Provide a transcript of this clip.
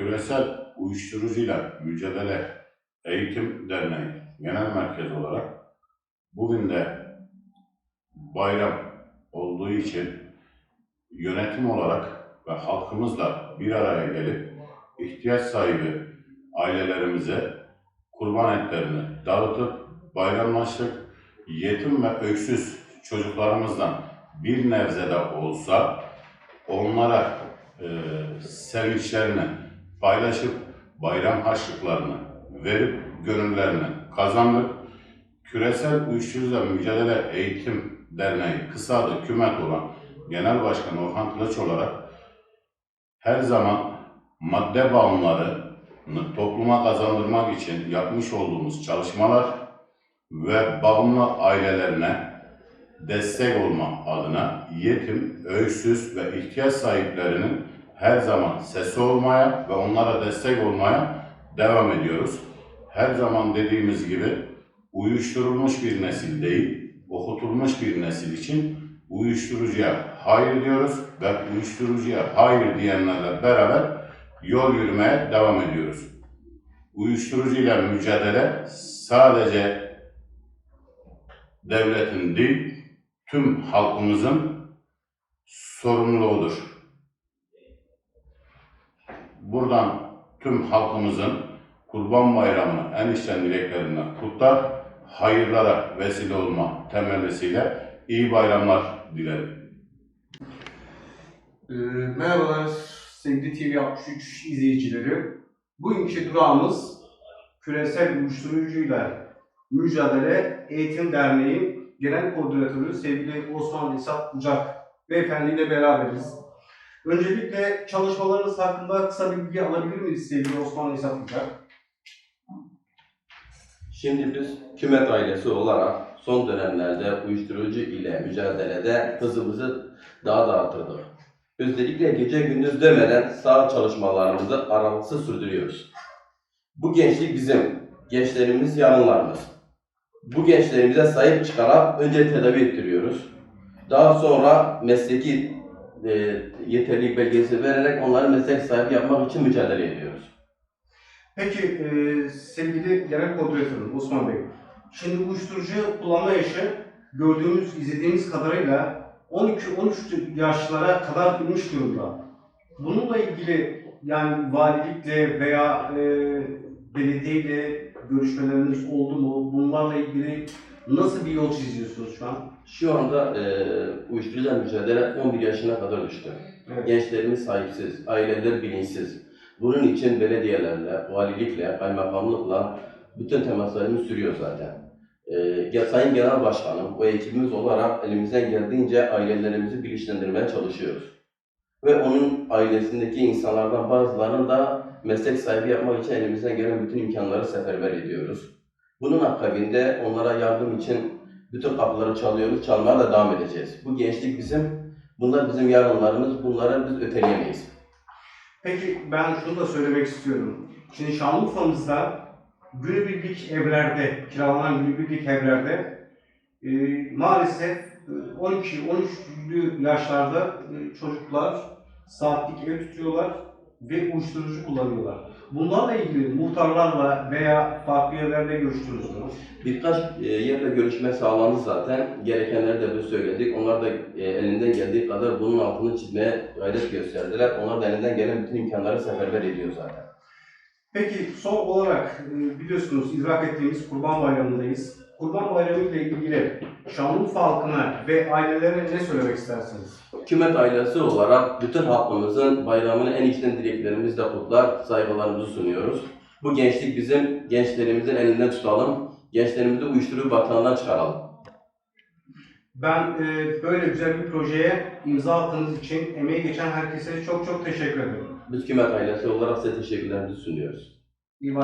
Küresel Uyuşturucuyla Mücadele Eğitim Derneği Genel Merkezi olarak bugün de bayram olduğu için yönetim olarak ve halkımızla bir araya gelip ihtiyaç sahibi ailelerimize kurban etlerini dağıtıp bayramlaştık. Yetim ve öksüz çocuklarımızdan bir nebze de olsa onlara e, sevinçlerini paylaşıp bayram harçlıklarını verip gönüllerini kazandık. Küresel Uyuşturucuyla Mücadele Eğitim Derneği kısa adı KÜMET olan Genel Başkan Orhan Kılıç olarak her zaman madde bağımlarını topluma kazandırmak için yapmış olduğumuz çalışmalar ve bağımlı ailelerine destek olma adına yetim, öksüz ve ihtiyaç sahiplerinin her zaman sesi olmaya ve onlara destek olmaya devam ediyoruz. Her zaman dediğimiz gibi uyuşturulmuş bir nesil değil, okutulmuş bir nesil için uyuşturucuya hayır diyoruz ve uyuşturucuya hayır diyenlerle beraber yol yürümeye devam ediyoruz. Uyuşturucuyla mücadele sadece devletin değil, tüm halkımızın sorumluluğudur. Buradan tüm halkımızın Kurban Bayramı'nı en içten dileklerinden kutlar, hayırlara vesile olma temellisiyle iyi bayramlar dilerim. Ee, merhabalar sevgili TV 63 izleyicileri. Bugünkü durağımız Küresel Uyuşturucuyla Mücadele Eğitim Derneği Genel Koordinatörü sevgili Osman İshak Ucak Beyefendi ile beraberiz. Öncelikle çalışmalarınız hakkında kısa bilgi alabilir miyiz sevgili Osman İshak Ucak? Şimdi biz Kümet ailesi olarak son dönemlerde uyuşturucu ile mücadelede hızımızı daha da artırdık. Özellikle gece gündüz demeden sağ çalışmalarımızı aralıksız sürdürüyoruz. Bu gençlik bizim, gençlerimiz yarınlarımız. Bu gençlerimize sahip çıkarak önce tedavi ettiriyoruz. Daha sonra mesleki e, yeterlilik belgesi vererek onları meslek sahibi yapmak için mücadele ediyoruz. Peki e, sevgili Genel Koordinatörüm Osman Bey, şimdi uyuşturucu kullanma yaşı gördüğümüz, izlediğimiz kadarıyla 12-13 yaşlara kadar inmiş durumda. Bununla ilgili yani valilikle veya e, belediyeyle görüşmeleriniz oldu mu? Bunlarla ilgili nasıl bir yol çiziyorsunuz şu an? Şu anda e, uyuşturucuyla mücadele 11 yaşına kadar düştü. Evet. Gençlerimiz sahipsiz, aileler bilinçsiz. Bunun için belediyelerle, valilikle, kaymakamlıkla bütün temaslarımız sürüyor zaten. Ee, Sayın Genel Başkanım, o ekibimiz olarak elimizden geldiğince ailelerimizi bilinçlendirmeye çalışıyoruz. Ve onun ailesindeki insanlardan bazılarını da meslek sahibi yapmak için elimizden gelen bütün imkanları seferber ediyoruz. Bunun akabinde onlara yardım için bütün kapıları çalıyoruz, çalmaya da devam edeceğiz. Bu gençlik bizim, bunlar bizim yarınlarımız, bunları biz öteleyemeyiz. Peki ben şunu da söylemek istiyorum. Şimdi Şanlıurfa'mızda günübirlik evlerde, kiralanan günübirlik evlerde e, maalesef e, 12-13'lü yaşlarda e, çocuklar saatlik ev tutuyorlar ve uyuşturucu kullanıyorlar. Bunlarla ilgili muhtarlarla veya farklı yerlerde görüştünüz mü? Birkaç e, yerle görüşme sağlandı zaten. Gerekenleri de biz söyledik. Onlar da e, elinden geldiği kadar bunun altını çizmeye gayret gösterdiler. Onlar da elinden gelen bütün imkanları seferber ediyor zaten. Peki son olarak e, biliyorsunuz idrak ettiğimiz Kurban Bayramı'ndayız. Kurban Bayramı ile ilgili Şanlıurfa halkına ve ailelerine ne söylemek istersiniz? Hükümet ailesi olarak bütün halkımızın bayramını en içten dileklerimizle kutlar, saygılarımızı sunuyoruz. Bu gençlik bizim, gençlerimizin elinden tutalım, gençlerimizi uyuşturucu batağından çıkaralım. Ben e, böyle güzel bir projeye imza attığınız için emeği geçen herkese çok çok teşekkür ederim. Biz Hükümet ailesi olarak size teşekkürlerimizi sunuyoruz. İyi.